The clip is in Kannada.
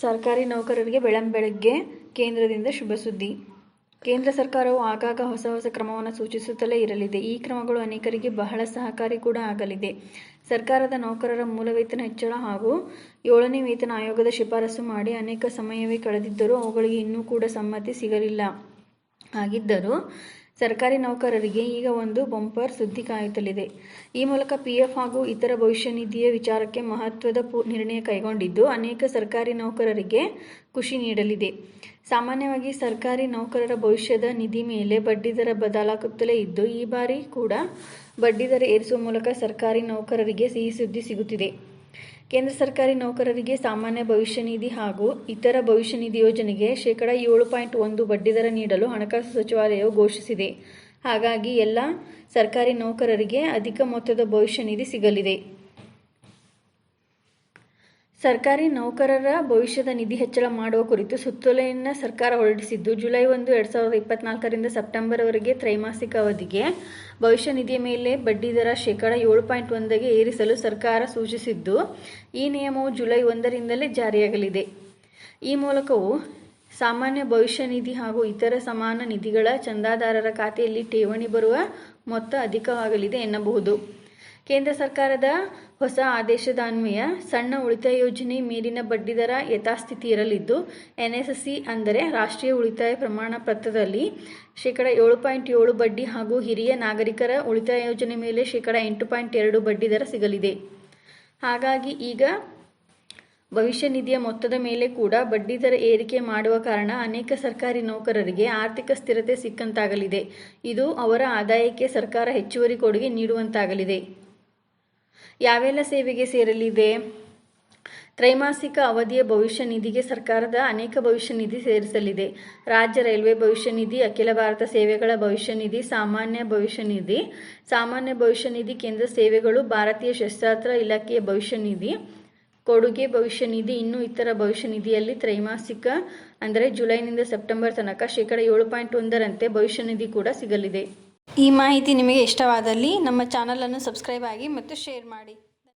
ಸರ್ಕಾರಿ ನೌಕರರಿಗೆ ಬೆಳ್ಳಂಬೆಳಗ್ಗೆ ಕೇಂದ್ರದಿಂದ ಶುಭ ಸುದ್ದಿ. ಕೇಂದ್ರ ಸರ್ಕಾರವು ಆಗಾಗ ಹೊಸ ಹೊಸ ಕ್ರಮವನ್ನು ಸೂಚಿಸುತ್ತಲೇ ಇರಲಿದೆ. ಈ ಕ್ರಮಗಳು ಅನೇಕರಿಗೆ ಬಹಳ ಸಹಕಾರಿ ಕೂಡ ಆಗಲಿದೆ. ಸರ್ಕಾರದ ನೌಕರರ ಮೂಲ ವೇತನ ಹೆಚ್ಚಳ ಹಾಗೂ ಏಳನೇ ವೇತನ ಆಯೋಗದ ಶಿಫಾರಸು ಮಾಡಿ ಅನೇಕ ಸಮಯವೇ ಕಳೆದಿದ್ದರೂ ಅವುಗಳಿಗೆ ಇನ್ನೂ ಕೂಡ ಸಮ್ಮತಿ ಸಿಗಲಿಲ್ಲ. ಹಾಗಿದ್ದರೂ ಸರ್ಕಾರಿ ನೌಕರರಿಗೆ ಈಗ ಒಂದು ಬಂಪರ್ ಸುದ್ದಿ ಕಾಯುತ್ತಲಿದೆ. ಈ ಮೂಲಕ ಪಿಎಫ್ ಹಾಗೂ ಇತರ ಭವಿಷ್ಯ ನಿಧಿಯ ವಿಚಾರಕ್ಕೆ ಮಹತ್ವದ ನಿರ್ಣಯ ಕೈಗೊಂಡಿದ್ದು ಅನೇಕ ಸರ್ಕಾರಿ ನೌಕರರಿಗೆ ಖುಷಿ ನೀಡಲಿದೆ. ಸಾಮಾನ್ಯವಾಗಿ ಸರ್ಕಾರಿ ನೌಕರರ ಭವಿಷ್ಯದ ನಿಧಿ ಮೇಲೆ ಬಡ್ಡಿದರ ಬದಲಾಗುತ್ತಲೇ ಇದ್ದು, ಈ ಬಾರಿ ಕೂಡ ಬಡ್ಡಿದರ ಏರಿಸುವ ಮೂಲಕ ಸರ್ಕಾರಿ ನೌಕರರಿಗೆ ಸಿಹಿ ಸುದ್ದಿ ಸಿಗುತ್ತಿದೆ. ಕೇಂದ್ರ ಸರ್ಕಾರಿ ನೌಕರರಿಗೆ ಸಾಮಾನ್ಯ ಭವಿಷ್ಯ ನಿಧಿ ಹಾಗೂ ಇತರ ಭವಿಷ್ಯ ನಿಧಿ ಯೋಜನೆಗೆ ಶೇಕಡ ಏಳು ಪಾಯಿಂಟ್ ಒಂದು ಬಡ್ಡಿದರ ನೀಡಲು ಹಣಕಾಸು ಸಚಿವಾಲಯವು ಘೋಷಿಸಿದೆ. ಹಾಗಾಗಿ ಎಲ್ಲ ಸರ್ಕಾರಿ ನೌಕರರಿಗೆ ಅಧಿಕ ಮೊತ್ತದ ಭವಿಷ್ಯ ನಿಧಿ ಸಿಗಲಿದೆ. ಸರ್ಕಾರಿ ನೌಕರರ ಭವಿಷ್ಯದ ನಿಧಿ ಹೆಚ್ಚಳ ಮಾಡುವ ಕುರಿತು ಸುತ್ತೋಲೆಯನ್ನು ಸರ್ಕಾರ ಹೊರಡಿಸಿದ್ದು, ಜುಲೈ ಒಂದು, ಎರಡು ಸಾವಿರದ ಇಪ್ಪತ್ನಾಲ್ಕರಿಂದ ಸೆಪ್ಟೆಂಬರ್ವರೆಗೆ ತ್ರೈಮಾಸಿಕ ಅವಧಿಗೆ ಭವಿಷ್ಯ ನಿಧಿಯ ಮೇಲೆ ಬಡ್ಡಿದರ ಶೇಕಡ ಏಳು ಪಾಯಿಂಟ್ ಒಂದಕ್ಕೆ ಏರಿಸಲು ಸರ್ಕಾರ ಸೂಚಿಸಿದ್ದು, ಈ ನಿಯಮವು ಜುಲೈ ಒಂದರಿಂದಲೇ ಜಾರಿಯಾಗಲಿದೆ. ಈ ಮೂಲಕವು ಸಾಮಾನ್ಯ ಭವಿಷ್ಯ ನಿಧಿ ಹಾಗೂ ಇತರ ಸಮಾನ ನಿಧಿಗಳ ಚಂದಾದಾರರ ಖಾತೆಯಲ್ಲಿ ಠೇವಣಿ ಬರುವ ಮೊತ್ತ ಅಧಿಕವಾಗಲಿದೆ ಎನ್ನಬಹುದು. ಕೇಂದ್ರ ಸರ್ಕಾರದ ಹೊಸ ಆದೇಶದ ಅನ್ವಯ ಸಣ್ಣ ಉಳಿತಾಯ ಯೋಜನೆ ಮೇಲಿನ ಬಡ್ಡಿದರ ಯಥಾಸ್ಥಿತಿ ಇರಲಿದ್ದು ಎನ್ಎಸ್ಎಸ್ಸಿ ಅಂದರೆ ರಾಷ್ಟ್ರೀಯ ಉಳಿತಾಯ ಪ್ರಮಾಣ ಪತ್ರದಲ್ಲಿ ಶೇಕಡ ಏಳು ಪಾಯಿಂಟ್ ಏಳು ಬಡ್ಡಿ ಹಾಗೂ ಹಿರಿಯ ನಾಗರಿಕರ ಉಳಿತಾಯ ಯೋಜನೆ ಮೇಲೆ ಶೇಕಡ ಎಂಟು ಪಾಯಿಂಟ್ ಎರಡು ಬಡ್ಡಿದರ ಸಿಗಲಿದೆ. ಹಾಗಾಗಿ ಈಗ ಭವಿಷ್ಯ ನಿಧಿಯ ಮೊತ್ತದ ಮೇಲೆ ಕೂಡ ಬಡ್ಡಿದರ ಏರಿಕೆ ಮಾಡುವ ಕಾರಣ ಅನೇಕ ಸರ್ಕಾರಿ ನೌಕರರಿಗೆ ಆರ್ಥಿಕ ಸ್ಥಿರತೆ ಸಿಕ್ಕಂತಾಗಲಿದೆ. ಇದು ಅವರ ಆದಾಯಕ್ಕೆ ಸರ್ಕಾರ ಹೆಚ್ಚುವರಿ ಕೊಡುಗೆ ನೀಡುವಂತಾಗಲಿದೆ. ಯಾವೆಲ್ಲ ಸೇವೆಗೆ ಸೇರಲಿದೆ? ತ್ರೈಮಾಸಿಕ ಅವಧಿಯ ಭವಿಷ್ಯ ನಿಧಿಗೆ ಸರ್ಕಾರದ ಅನೇಕ ಭವಿಷ್ಯ ನಿಧಿ ಸೇರಿಸಲಿದೆ. ರಾಜ್ಯ ರೈಲ್ವೆ ಭವಿಷ್ಯ ನಿಧಿ, ಅಖಿಲ ಭಾರತ ಸೇವೆಗಳ ಭವಿಷ್ಯ ನಿಧಿ, ಸಾಮಾನ್ಯ ಭವಿಷ್ಯ ನಿಧಿ, ಸಾಮಾನ್ಯ ಭವಿಷ್ಯ ನಿಧಿ, ಕೇಂದ್ರ ಸೇವೆಗಳು, ಭಾರತೀಯ ಶಸ್ತ್ರಾಸ್ತ್ರ ಇಲಾಖೆಯ ಭವಿಷ್ಯ ನಿಧಿ ಕೊಡುಗೆ ಭವಿಷ್ಯ ನಿಧಿ, ಇನ್ನೂ ಇತರ ಭವಿಷ್ಯ ನಿಧಿಯಲ್ಲಿ ತ್ರೈಮಾಸಿಕ, ಅಂದರೆ ಜುಲೈನಿಂದ ಸೆಪ್ಟೆಂಬರ್ ತನಕ ಶೇಕಡ ಏಳು ಪಾಯಿಂಟ್ ಒಂದರಂತೆ ಭವಿಷ್ಯ ನಿಧಿ ಕೂಡ ಸಿಗಲಿದೆ. ಈ ಮಾಹಿತಿ ನಿಮಗೆ ಇಷ್ಟವಾದಲ್ಲಿ ನಮ್ಮ ಚಾನಲನ್ನು ಸಬ್ಸ್ಕ್ರೈಬ್ ಆಗಿ ಮತ್ತು ಶೇರ್ ಮಾಡಿ.